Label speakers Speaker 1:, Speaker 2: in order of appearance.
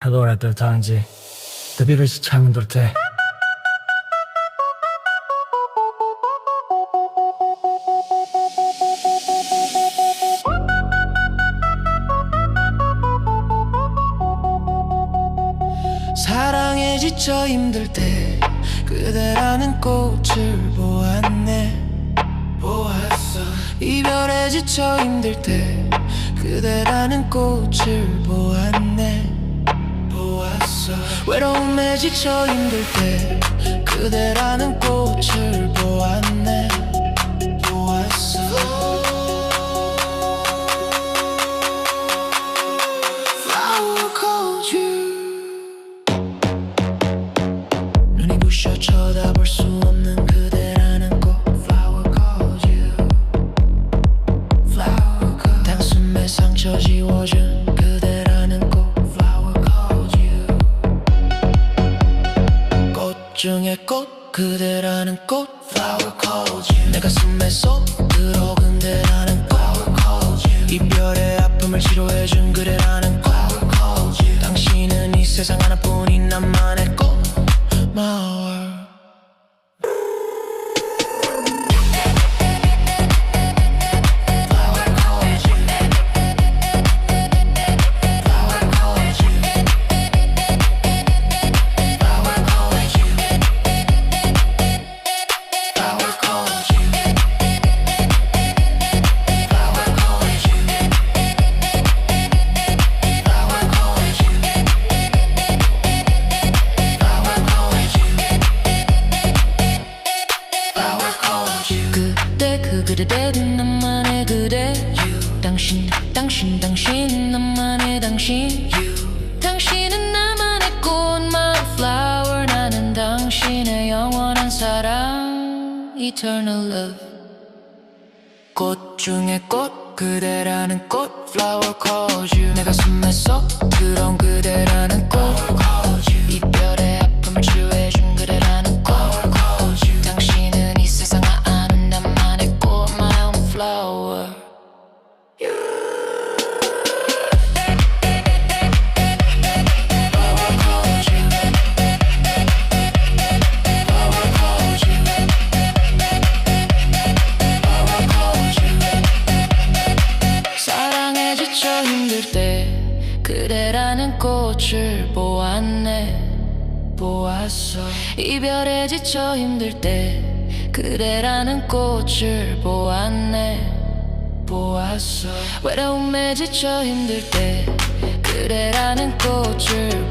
Speaker 1: Allora te tangi, te birisi 창들 때.
Speaker 2: 사랑에 지쳐 힘들 때 그대라는 꽃을 보았네 외로움에 지쳐 힘들 때 그대라는 꽃을 보았네. 보았어. Flower called you. 눈이 부셔 쳐다볼 수 없는 그대라는 꽃. Flower called you. Flower called. 단숨에 상처 지워준 중에 꽃 그대라는 꽃 Flower called you. 내 가슴에 쏙 들어오는 그대라는 꽃 Flower called you. 이별의 아픔을 치료해준 그대라는 꽃 Flower called you. 당신은 이 세상 하나뿐인 나만의 꽃 My
Speaker 3: 그대
Speaker 2: You
Speaker 3: 당신 당신 당신 나만의 당신
Speaker 2: You
Speaker 3: 당신은 나만의 꽃 my flower 나는 당신의 영원한 사랑. Eternal love.
Speaker 2: 꽃 중에 꽃 그대라는 꽃 Flower calls you. 내 가슴에 쏙 들어온 그대라는 꽃
Speaker 3: 그대라는 꽃을 보았네
Speaker 2: 보았어.
Speaker 3: 이별에 지쳐 힘들 때 그대라는 꽃을 보았네
Speaker 2: 보았어.
Speaker 3: 외로움에 지쳐 힘들 때 그대라는 꽃을